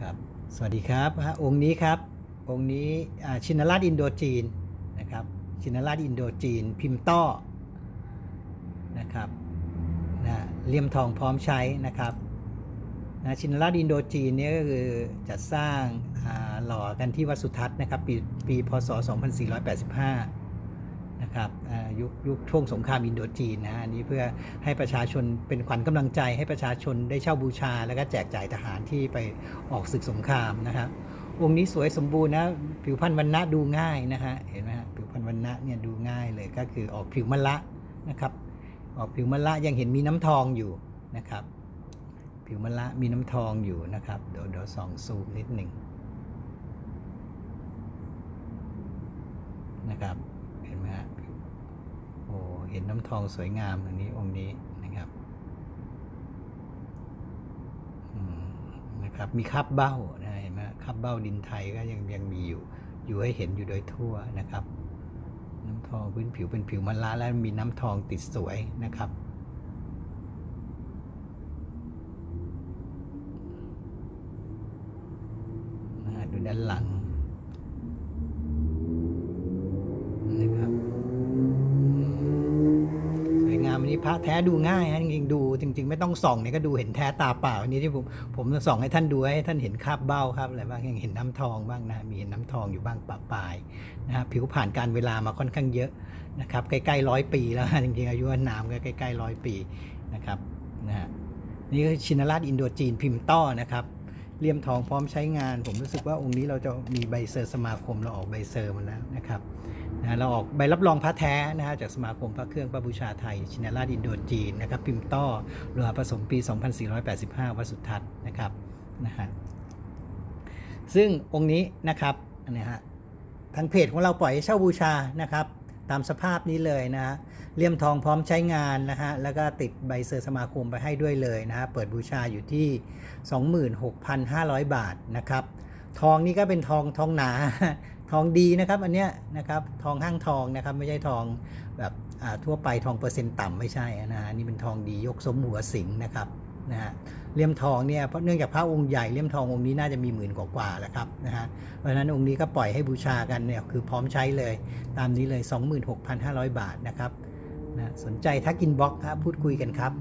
ครับสวัสดีครับฮะองค์นี้ครับองค์นี้ชินราชอินโดจีนนะครับชินราชอินโดจีน พิมพ์ต้อนะครับนะเลี่ยมทองพร้อมใช้นะครับนะชินราชอินโดจีนนี่ก็คือจัดสร้างหล่อกันที่วัดสุทัศน์นะครับปีปีพศ 2485 นะครับยุคยุคช่วงสงครามอินโดจีนนะฮะอันนี้เพื่อให้ประชาชนเป็นขวัญกำลังใจ ให้ประชาชนได้เช่าบูชา แล้วก็แจกจ่ายทหารที่ไปออกศึกสงครามนะครับองค์นี้สวยสมบูรณ์นะผิวพรรณวันณะดูง่ายนะฮะเห็นไหมฮะผิวพรรณวันณะเนี่ยดูง่ายเลยก็คือออกผิวมะละนะครับ ออกผิวมะละยังเห็นมีน้ำทองอยู่นะครับ ผิวมะละมีน้ำทองอยู่นะครับเดี๋ยวเดี๋ยวส่องซูมนิดหนึ่งนะครับเห็นไหมฮะ เห็นน้ำทองสวยงามอันนี้องค์นี้นะครับนะครับ มีคาบเบ้านะเห็นไหมคาบเบ้าดินไทยก็ยังยังมีอยู่ อยู่ให้เห็นอยู่โดยทั่วนะครับ น้ำทองพื้นผิวเป็นผิวมะละแล้วมีน้ำทองติดสวยนะครับดูด้านหลัง อันนี้พระแท้ดูง่ายฮะจริงๆดูจริง ๆ ไม่ต้องส่องเนี่ยก็ดูเห็นแท้ตาเปล่า อันนี้ที่ผมผมจะส่องให้ท่านดูให้ท่านเห็นคราบเบ้าครับอะไรบ้างยังเห็นน้ำทองบ้างนะมีเห็นน้ำทองอยู่บ้างปะปลายนะฮะผิวผ่านการเวลามาค่อนข้างเยอะนะครับใกล้ๆร้อยปีแล้วจริงๆอายุอานามก็ใกล้ๆร้อยปีนะครับนะฮะนี่คือชินราชอินโดจีนพิมพ์ต้อนะครับเลี่ยมทองพร้อมใช้งาน ผมรู้สึกว่าองค์นี้เราจะมีใบเซอร์สมาคมเราออกใบเซอร์มาแล้วนะครับ นะเราออกใบรับรองพระแท้นะฮะจากสมาคมพระเครื่องพระบูชาไทย ชินาราชอินโดจีนนะครับพิมพ์ต้อโลหะผสมปี 2485 วัดสุทัศน์นะครับนะฮะซึ่งองค์นี้นะครับนะฮะทางเพจของเราปล่อยให้เช่าบูชานะครับตามสภาพนี้เลยนะฮะเลี่ยมทองพร้อมใช้งานนะฮะแล้วก็ติดใบเซอร์สมาคมไปให้ด้วยเลยนะฮะเปิดบูชาอยู่ที่ 26,500 บาทนะครับทองนี่ก็เป็นทองทองหนา ทองดีนะครับอันเนี้ยนะครับทองห้างทองนะครับไม่ใช่ทองแบบทั่วไปทองเปอร์เซ็นต์ต่ำไม่ใช่นะฮะนี่เป็นทองดียกสมหัวสิงห์นะครับนะฮะเลี่ยมทองเนี่ยเพราะเนื่องจากพระองค์ใหญ่เลี่ยมทององค์นี้น่าจะมีหมื่นกว่าแล้วครับนะฮะเพราะฉะนั้นองค์นี้ก็ปล่อยให้บูชากันเนี่ยคือพร้อมใช้เลยตามนี้เลย 26,500 บาทนะครับนะสนใจทักอินบ็อกซ์ครับพูดคุยกันครับ